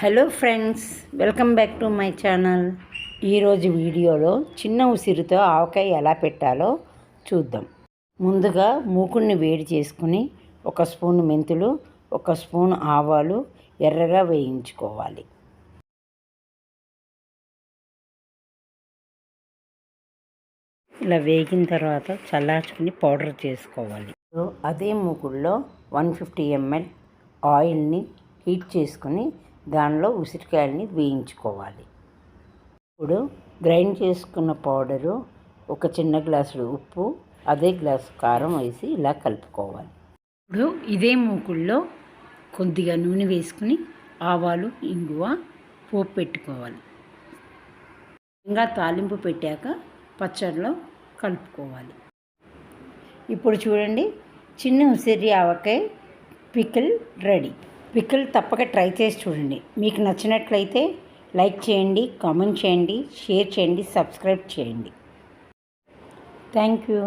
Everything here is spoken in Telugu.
Hello friends welcome back to my channel ఈరోజు వీడియోలో చిన్న ఉసిరితో ఆవకాయ ఎలా పెట్టాలో చూద్దాం. ముందుగా మూకుడిని వేడి చేసుకుని ఒక స్పూన్ మెంతులు ఒక స్పూన్ ఆవాలు ఎర్రగా వేయించుకోవాలి. ఇలా వేగిన తర్వాత చల్లార్చుకుని పౌడర్ చేసుకోవాలి. సో అదే మూకుడులో వన్ ఫిఫ్టీ ఎంఎల్ ఆయిల్ని హీట్ చేసుకుని దానిలో ఉసిరికాయలని వేయించుకోవాలి. ఇప్పుడు గ్రైండ్ చేసుకున్న పౌడరు ఒక చిన్న గ్లాసుడు ఉప్పు అదే గ్లాసు కారం వేసి ఇలా కలుపుకోవాలి. ఇప్పుడు ఇదే మూకుల్లో కొద్దిగా నూనె వేసుకుని ఆవాలు ఇంగువ పోపు పెట్టుకోవాలి. ఇంకా తాలింపు పెట్టాక పచ్చడిలో కలుపుకోవాలి. ఇప్పుడు చూడండి చిన్న ఉసిరి ఆవకాయ పికిల్ రెడీ. పికిల్ తప్పక ట్రై చేసి చూడండి. మీకు నచ్చినట్లయితే లైక్ చేయండి కామెంట్ చేయండి షేర్ చేయండి సబ్స్క్రైబ్ చేయండి. Thank you.